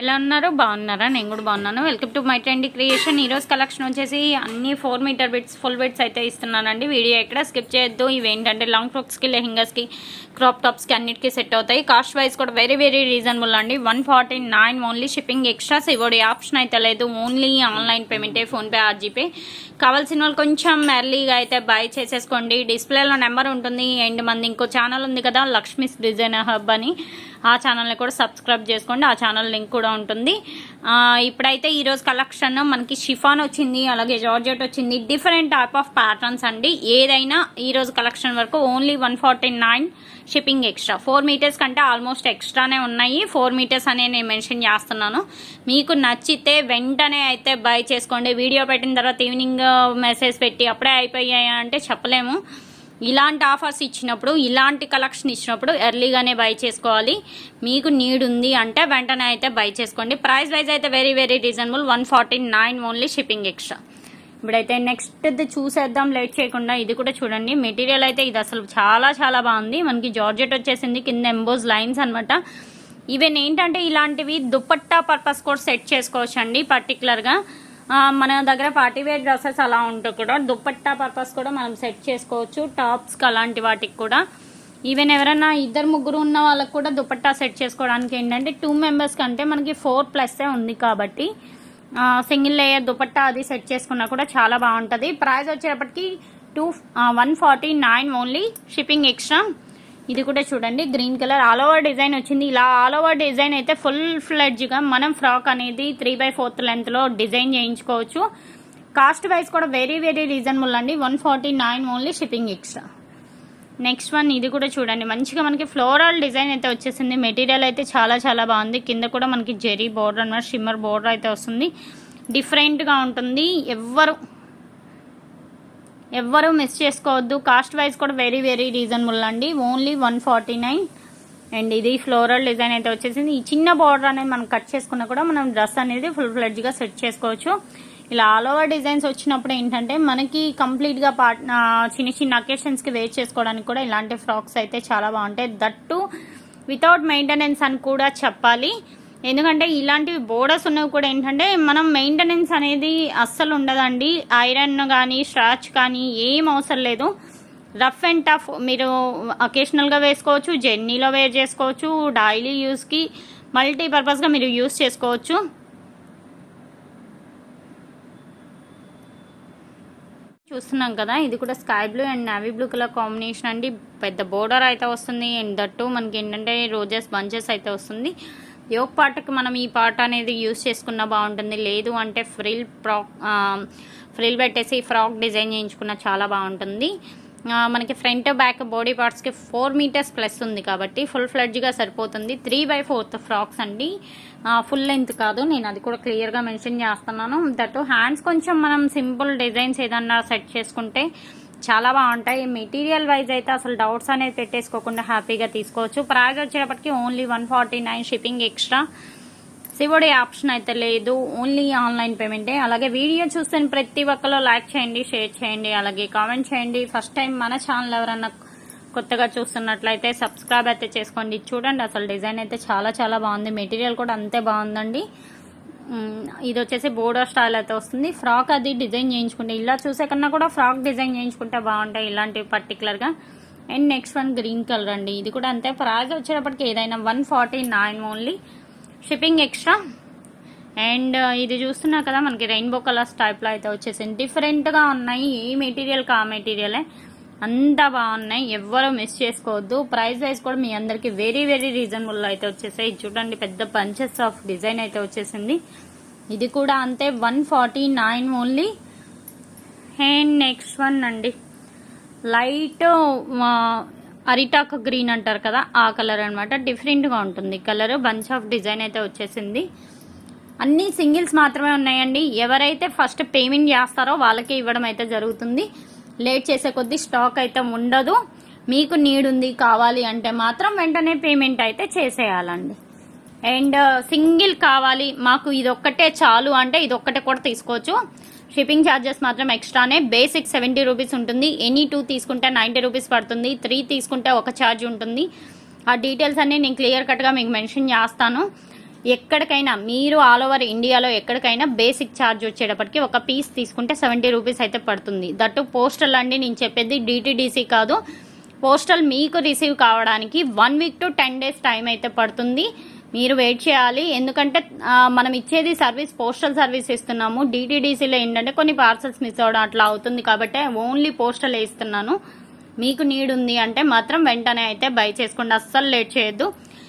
ఎలా ఉన్నారు? బాగున్నారా? నేను కూడా బాగున్నాను. Welcome to my trendy creation ఈరోజు కలెక్షన్ వచ్చేసి అన్ని four meter bits full bits అయితే ఇస్తున్నానండి. వీడియో ఎక్కడ స్కిప్ చేయొద్దు. ఇవి ఏంటంటే లాంగ్ ఫ్రాక్స్కి లెహింగాస్కి క్రాప్ టాప్స్కి అన్నిటికీ సెట్ అవుతాయి. కాస్ట్ వైజ్ కూడా వెరీ వెరీ రీజనబుల్ అండి. One forty nine only shipping extras ఇవ్వడే option అయితే లేదు. ఓన్లీ ఆన్లైన్ పేమెంటే ఫోన్పే ఆర్జీపే కావాల్సిన వాళ్ళు కొంచెం ఎర్లీగా అయితే బై చేసేసుకోండి. డిస్ప్లేలో నెంబర్ ఉంటుంది. అండ్ మంది ఇంకో ఛానల్ ఉంది కదా లక్ష్మీస్ డిజైనర్ హబ్ అని. ఆ ఛానల్ని కూడా సబ్స్క్రైబ్ చేసుకోండి. ఆ ఛానల్ లింక్ కూడా ఉంటుంది. ఇప్పుడైతే ఈరోజు కలెక్షన్ మనకి షిఫాన్ వచ్చింది అలాగే జార్జెట్ వచ్చింది. డిఫరెంట్ టైప్ ఆఫ్ ప్యాటర్న్స్ అండి. ఏదైనా ఈరోజు కలెక్షన్ వరకు only one forty nine shipping extra four meters కంటే ఆల్మోస్ట్ ఎక్స్ట్రానే ఉన్నాయి. ఫోర్ మీటర్స్ అనే నేను మెన్షన్ చేస్తున్నాను. మీకు నచ్చితే వెంటనే అయితే బై చేసుకోండి. వీడియో పెట్టిన తర్వాత ఈవినింగ్ మెసేజ్ uh, పెట్టి అప్పుడే అయిపోయాయి అంటే చెప్పలేము. ఇలాంటి ఆఫర్స్ ఇచ్చినప్పుడు ఇలాంటి కలెక్షన్ ఇచ్చినప్పుడు ఎర్లీగానే బై చేసుకోవాలి. మీకు నీడ్ ఉంది అంటే వెంటనే అయితే బై చేసుకోండి. ప్రైస్ వైజ్ అయితే very very reasonable. One forty nine only shipping extra. ఇప్పుడైతే నెక్స్ట్ చూసేద్దాం లేట్ చేయకుండా. ఇది కూడా చూడండి. మెటీరియల్ అయితే ఇది అసలు చాలా చాలా బాగుంది. మనకి జార్జెట్ వచ్చేసింది. కింద ఎంబోజ్ లైన్స్ అనమాట ఈవెన్ ఏంటంటే ఇలాంటివి దుపట్టా పర్పస్ కూడా సెట్ చేసుకోవచ్చు అండి పర్టికులర్గా మన దగ్గర పార్టీ వేర్ డ్రెస్సెస్ అలా ఉంటుంది కూడా దుప్పట్టా పర్పస్ కూడా మనం సెట్ చేసుకోవచ్చు టాప్స్కి అలాంటి వాటికి కూడా. ఈవెన్ ఎవరైనా ఇద్దరు ముగ్గురు ఉన్న వాళ్ళకి కూడా దుపట్టా సెట్ చేసుకోవడానికి ఏంటంటే టూ మెంబర్స్ కంటే మనకి ఫోర్ ప్లస్ ఉంది కాబట్టి సింగిల్ లేయర్ దుపట్టా అది సెట్ చేసుకున్నా కూడా చాలా బాగుంటుంది. ప్రైస్ వచ్చేటప్పటికి two one forty nine only shipping extra ఇది కూడా చూడండి green colour. All over design వచ్చింది. ఇలా ఆల్ ఓవర్ డిజైన్ అయితే ఫుల్ ఫ్లెడ్జ్గా మనం ఫ్రాక్ అనేది త్రీ బై ఫోర్త్ లెంత్లో డిజైన్ చేయించుకోవచ్చు. కాస్ట్ వైజ్ కూడా వెరీ వెరీ రీజనబుల్ అండి. One forty nine only shipping extra next one ఇది కూడా చూడండి. మంచిగా మనకి ఫ్లోరల్ డిజైన్ అయితే వచ్చేసింది. మెటీరియల్ అయితే చాలా చాలా బాగుంది. కింద కూడా మనకి జెరీ బోర్డర్ అనమాట షిమ్మర్ బోర్డర్ అయితే వస్తుంది. డిఫరెంట్గా ఉంటుంది. ఎవ్వరు ఎవ్వరూ మిస్ చేసుకోవద్దు. కాస్ట్ వైజ్ కూడా వెరీ వెరీ రీజనబుల్ అండి. Only one forty nine and ఇది ఫ్లోరల్ డిజైన్ అయితే వచ్చేసింది. ఈ చిన్న బార్డర్ అనేది మనం కట్ చేసుకున్నా కూడా మనం డ్రెస్ అనేది ఫుల్ ఫ్లెడ్జ్గా సెట్ చేసుకోవచ్చు. ఇలా ఆల్ ఓవర్ డిజైన్స్ వచ్చినప్పుడు ఏంటంటే మనకి కంప్లీట్గా పార్ట్ చిన్న చిన్న అకేషన్స్కి వేర్ చేసుకోవడానికి కూడా ఇలాంటి ఫ్రాక్స్ అయితే చాలా బాగుంటాయి. దట్టు వితౌట్ మెయింటెనెన్స్ అని కూడా చెప్పాలి. ఎందుకంటే ఇలాంటివి బోర్డర్స్ ఉన్నవి కూడా ఏంటంటే మనం మెయింటెనెన్స్ అనేది అస్సలు ఉండదండి. ఐరన్ కానీ స్ట్రాచ్ కానీ ఏం అవసరం లేదు. రఫ్ అండ్ టఫ్ మీరు అకేషనల్గా వేసుకోవచ్చు జర్నీలో వేర్ చేసుకోవచ్చు డైలీ యూస్కి మల్టీపర్పస్గా మీరు యూస్ చేసుకోవచ్చు. చూస్తున్నాం కదా ఇది కూడా sky blue and navy blue colour combination అండి. పెద్ద బోర్డర్ అయితే వస్తుంది. అండ్ దట్టు మనకి ఏంటంటే రోజెస్ బంచెస్ అయితే వస్తుంది. యోగ్ పాటకు మనం ఈ పాట అనేది యూస్ చేసుకున్న బాగుంటుంది. లేదు అంటే ఫ్రిల్ ఫ్రాక్ ఫ్రిల్ పెట్టేసి ఫ్రాక్ డిజైన్ చేయించుకున్న చాలా బాగుంటుంది. మనకి ఫ్రంట్ బ్యాక్ బాడీ పార్ట్స్కి ఫోర్ మీటర్స్ ప్లస్ ఉంది కాబట్టి ఫుల్ ఫ్లడ్జ్గా సరిపోతుంది. త్రీ బై ఫోర్త్ ఫ్రాక్స్ అండి. ఫుల్ లెంత్ కాదు. నేను అది కూడా క్లియర్గా మెన్షన్ చేస్తున్నాను. దట్ హ్యాండ్స్ కొంచెం మనం సింపుల్ డిజైన్స్ ఏదన్నా సెట్ చేసుకుంటే చాలా బాగుంటాయి. మెటీరియల్ వైజ్ అయితే అసలు డౌట్స్ అనేది పెట్టేసుకోకుండా హ్యాపీగా తీసుకోవచ్చు. ప్రైజ్ వచ్చేటప్పటికి only one forty nine shipping extra COD option అయితే లేదు. ఓన్లీ ఆన్లైన్ పేమెంటే అలాగే వీడియో చూస్తే ప్రతి ఒక్కరు లైక్ చేయండి షేర్ చేయండి. అలాగే కామెంట్ చేయండి. ఫస్ట్ టైం మన ఛానల్ ఎవరన్నా కొత్తగా చూస్తున్నట్లయితే సబ్స్క్రైబ్ అయితే చేసుకోండి. చూడండి అసలు డిజైన్ అయితే చాలా చాలా బాగుంది. మెటీరియల్ కూడా అంతే బాగుందండి. ఇది వచ్చేసి బోర్డర్ స్టైల్ అయితే వస్తుంది. ఫ్రాక్ అది డిజైన్ చేయించుకుంటే ఇలా చూసే కన్నా కూడా ఫ్రాక్ డిజైన్ చేయించుకుంటే బాగుంటాయి ఇలాంటివి పర్టికులర్గా and next one green colour అండి. ఇది కూడా అంతే. ప్రైజ్ వచ్చేటప్పటికి ఏదైనా one forty nine only shipping extra and ఇది చూస్తున్నా కదా మనకి రెయిన్బో కలర్స్ టైప్లో అయితే వచ్చేసింది. డిఫరెంట్గా ఉన్నాయి. ఏ మెటీరియల్ కా మెటీరియలే అంతా బాగున్నాయి. ఎవ్వరూ మిస్ చేసుకోవద్దు. ప్రైస్ వైజ్ కూడా మీ అందరికి వెరీ వెరీ రీజనబుల్ అయితే వచ్చేసాయి. చూడండి పెద్ద పంచెస్ ఆఫ్ డిజైన్ అయితే వచ్చేసింది. ఇది కూడా అంతే one forty nine only and next one అండి లైట్ అరిటాక్ గ్రీన్ అంటారు కదా ఆ కలర్ అనమాట డిఫరెంట్గా ఉంటుంది. కలర్ బంచ్ ఆఫ్ డిజైన్ అయితే వచ్చేసింది. అన్ని సింగిల్స్ మాత్రమే ఉన్నాయండి. ఎవరైతే ఫస్ట్ పేమెంట్ చేస్తారో వాళ్ళకే ఇవ్వడం అయితే జరుగుతుంది. లేట్ చేసే కొద్దీ స్టాక్ అయితే ఉండదు. మీకు నీడ్ ఉంది కావాలి అంటే మాత్రం వెంటనే పేమెంట్ అయితే చేసేయాలండి. అండ్ సింగిల్ కావాలి. మాకు ఇది ఒక్కటే చాలు అంటే ఇది ఒక్కటే కూడా తీసుకోవచ్చు. షిప్పింగ్ ఛార్జెస్ మాత్రం ఎక్స్ట్రానే. బేసిక్ సెవెంటీ రూపీస్ ఉంటుంది. ఎనీ టూ తీసుకుంటే నైంటీ రూపీస్ పడుతుంది. త్రీ తీసుకుంటే ఒక ఛార్జ్ ఉంటుంది. ఆ డీటెయిల్స్ అన్ని నేను క్లియర్ కట్గా మీకు మెన్షన్ చేస్తాను. ఎక్కడికైనా మీరు ఆల్ ఓవర్ ఇండియాలో ఎక్కడికైనా బేసిక్ ఛార్జ్ వచ్చేటప్పటికి ఒక పీస్ తీసుకుంటే సెవెంటీ రూపీస్ అయితే పడుతుంది. దట్టు పోస్టల్ అండి నేను చెప్పేది డిటీడీసీ కాదు. పోస్టల్ మీకు రిసీవ్ కావడానికి one week to ten days time అయితే పడుతుంది. మీరు వెయిట్ చేయాలి. ఎందుకంటే మనం ఇచ్చేది సర్వీస్ పోస్టల్ సర్వీస్ ఇస్తున్నాము. డిటీడీసీలో ఏంటంటే కొన్ని పార్సల్స్ మిస్ అవ్వడం అట్లా అవుతుంది కాబట్టి ఓన్లీ పోస్టల్ ఇస్తున్నాను. మీకు నీడ్ ఉంది అంటే మాత్రం వెంటనే అయితే బై చేసుకోండి. అస్సలు లేట్ చేయొద్దు.